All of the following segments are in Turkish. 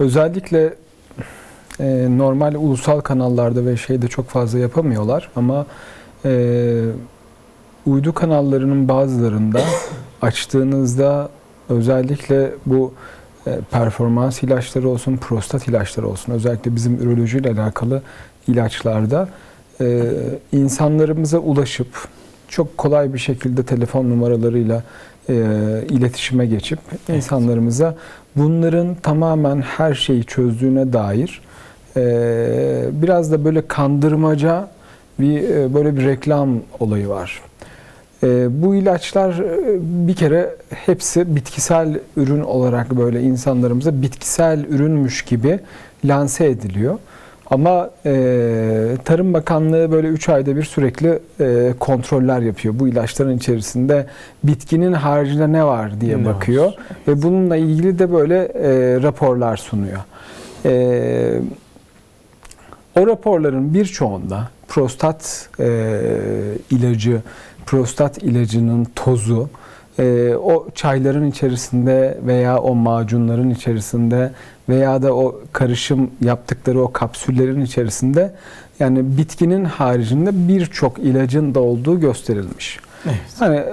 Özellikle e, normal ulusal kanallarda ve şeyde çok fazla yapamıyorlar ama e, uydu kanallarının bazılarında açtığınızda özellikle bu e, performans ilaçları olsun, prostat ilaçları olsun özellikle bizim ürolojiyle alakalı ilaçlarda e, insanlarımıza ulaşıp çok kolay bir şekilde telefon numaralarıyla e, iletişime geçip insanlarımıza bunların tamamen her şeyi çözdüğüne dair e, biraz da böyle kandırmaca bir e, böyle bir reklam olayı var. E, bu ilaçlar e, bir kere hepsi bitkisel ürün olarak böyle insanlarımıza bitkisel ürünmüş gibi lanse ediliyor. Ama e, Tarım Bakanlığı böyle 3 ayda bir sürekli e, kontroller yapıyor. Bu ilaçların içerisinde bitkinin haricinde ne var diye Ne bakıyor. var? Ve bununla ilgili de böyle e, raporlar sunuyor. E, o raporların birçoğunda prostat e, ilacı, prostat ilacının tozu, e, o çayların içerisinde veya o macunların içerisinde veya da o karışım yaptıkları o kapsüllerin içerisinde yani bitkinin haricinde birçok ilacın da olduğu gösterilmiş. Evet. Hani e,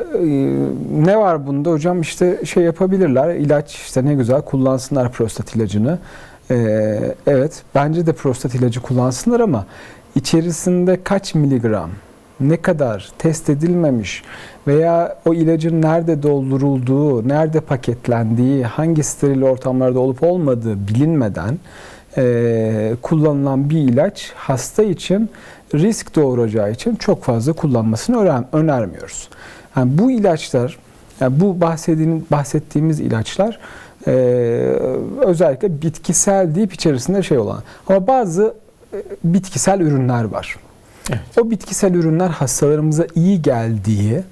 ne var bunda hocam işte şey yapabilirler ilaç işte ne güzel kullansınlar prostat ilacını. Ee, evet bence de prostat ilacı kullansınlar ama içerisinde kaç miligram ne kadar test edilmemiş veya o ilacın nerede doldurulduğu, nerede paketlendiği, hangi steril ortamlarda olup olmadığı bilinmeden e, kullanılan bir ilaç hasta için risk doğuracağı için çok fazla kullanmasını öner- önermiyoruz. Yani bu ilaçlar, yani bu bahsettiğimiz, ilaçlar e, özellikle bitkisel deyip içerisinde şey olan. Ama bazı bitkisel ürünler var. Evet. O bitkisel ürünler hastalarımıza iyi geldiği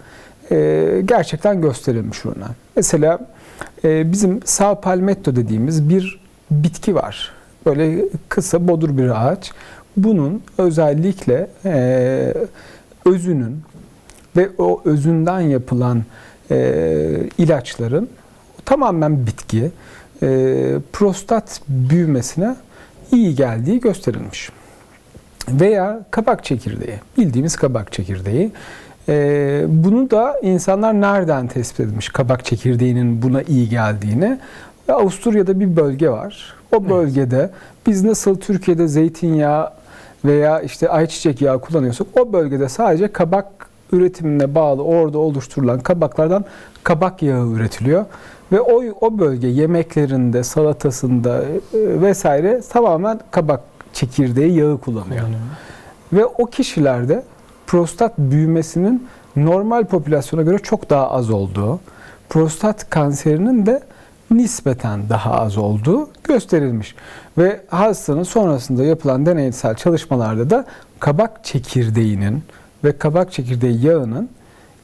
e, gerçekten gösterilmiş ürünler. Mesela e, bizim Sao Palmetto dediğimiz bir bitki var. Böyle kısa bodur bir ağaç. Bunun özellikle e, özünün ve o özünden yapılan e, ilaçların tamamen bitki e, prostat büyümesine iyi geldiği gösterilmiş. Veya kabak çekirdeği, bildiğimiz kabak çekirdeği. E, bunu da insanlar nereden tespit edilmiş kabak çekirdeğinin buna iyi geldiğini? Avusturya'da bir bölge var. O bölgede biz nasıl Türkiye'de zeytinyağı veya işte ayçiçek yağı kullanıyorsak o bölgede sadece kabak üretimine bağlı orada oluşturulan kabaklardan kabak yağı üretiliyor. Ve o, o bölge yemeklerinde, salatasında e, vesaire tamamen kabak çekirdeği yağı kullanıyor. Ve o kişilerde prostat büyümesinin normal popülasyona göre çok daha az olduğu, prostat kanserinin de nispeten daha az olduğu gösterilmiş. Ve hastanın sonrasında yapılan deneysel çalışmalarda da kabak çekirdeğinin ve kabak çekirdeği yağının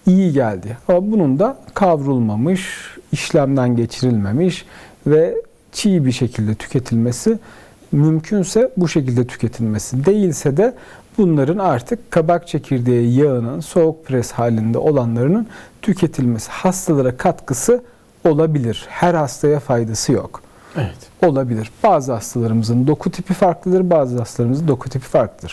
iyi geldi. Ama bunun da kavrulmamış, işlemden geçirilmemiş ve çiğ bir şekilde tüketilmesi mümkünse bu şekilde tüketilmesi değilse de bunların artık kabak çekirdeği yağının soğuk pres halinde olanlarının tüketilmesi hastalara katkısı olabilir. Her hastaya faydası yok. Evet. Olabilir. Bazı hastalarımızın doku tipi farklıdır, bazı hastalarımızın doku tipi farklıdır.